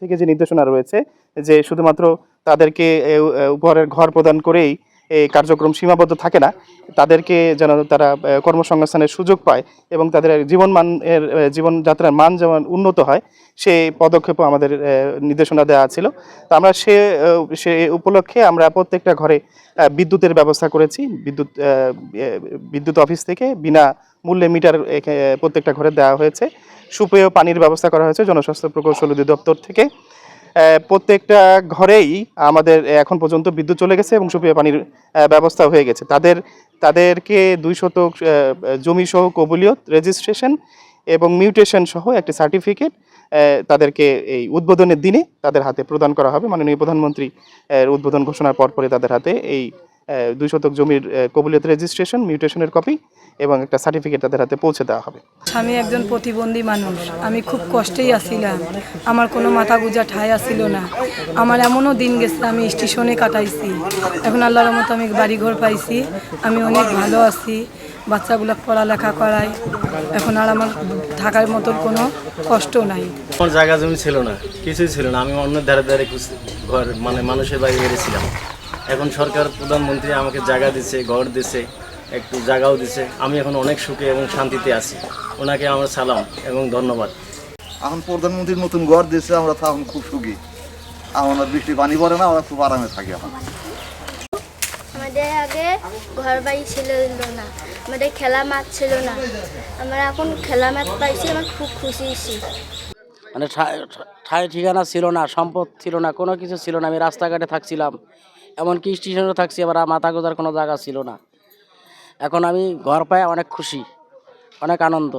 থেকে যে নির্দেশনা রয়েছে যে শুধুমাত্র তাদেরকে উপহারের ঘর প্রদান করেই এই কার্যক্রম সীমাবদ্ধ থাকে না তাদেরকে যেন তারা কর্মসংস্থানের সুযোগ পায় এবং তাদের জীবন মানের এ, জীবনযাত্রার মান যেমন উন্নত হয় সেই পদক্ষেপও আমাদের নির্দেশনা দেওয়া ছিল। তো আমরা সে সে উপলক্ষে আমরা প্রত্যেকটা ঘরে বিদ্যুতের ব্যবস্থা করেছি। বিদ্যুৎ বিদ্যুৎ অফিস থেকে বিনা মূল্যে মিটার প্রত্যেকটা ঘরে দেওয়া হয়েছে। সুপেয় পানির ব্যবস্থা করা হয়েছে জনস্বাস্থ্য প্রকৌশল অধিদপ্তর থেকে। প্রত্যেকটা ঘরেই আমাদের এখন পর্যন্ত বিদ্যুৎ চলে গেছে এবং সুপেয় পানির ব্যবস্থা হয়ে গেছে। তাদের, তাদেরকে দুই শতক জমি সহ কবুলিয়ত রেজিস্ট্রেশন এবং মিউটেশন সহ একটি সার্টিফিকেট তাদেরকে এই উদ্বোধনের দিনে তাদের হাতে প্রদান করা হবে। মাননীয় প্রধানমন্ত্রী উদ্বোধন ঘোষণার পরপরই তাদের হাতে এই দুই শতক জমির কবুলিয়ত রেজিস্ট্রেশন মিউটেশনের কপি এবং একটা সার্টিফিকেট তাদের হাতে পৌঁছে দেওয়া হবে। আমি একজন প্রতিবন্ধী মানুষ। আমি খুব কষ্টেই আছিলাম আমার কোনো মাথা গুজা ঠাই আসিল না। আমার এমনও দিন গেছে আমি স্টেশনে কাটাইছি। এখন আল্লাহর মতো আমি বাড়িঘর পাইছি। আমি অনেক ভালো আছি। বাচ্চাগুলো পড়ালেখা করাই এখন আর আমার থাকার মতন কোনো কষ্ট নাই। আমার জায়গা জমি ছিল না কিছুই ছিল না। আমি অন্য ধারে ধারে ঘর মানে মানুষের বাড়ি বেরিয়েছিলাম এখন সরকার প্রধানমন্ত্রী আমাকে জায়গা দিছে ঘর দিছে একটু জায়গাও দিছে। আমি এখন অনেক সুখে এবং শান্তিতে আছি। ওনাকে আমার সালাম এবং ধন্যবাদ। এখন প্রধানমন্ত্রীর নতুন ঘর দিয়েছে আমরা তো এখন খুব সুখী। আমাদের বৃষ্টি পানি পড়ে না আমরা খুব আরামে থাকি এখন। আমাদের আগে ঘর বাড়ি ছিল না আমাদের খেলা মাঠ ছিল না। আমরা এখন খেলা মাঠ পাইছি আমার খুব খুশি মানে ঠা- ঠাই ঠিকানা ছিল না সম্পদ ছিল না কোনো কিছু ছিল না। আমি রাস্তাঘাটে থাকছিলাম। এমনকি স্টেশনে থাকছি, আবার মাথা গোজার কোনো জায়গা ছিল না। এখন আমি ঘর পাই অনেক খুশি, অনেক আনন্দ।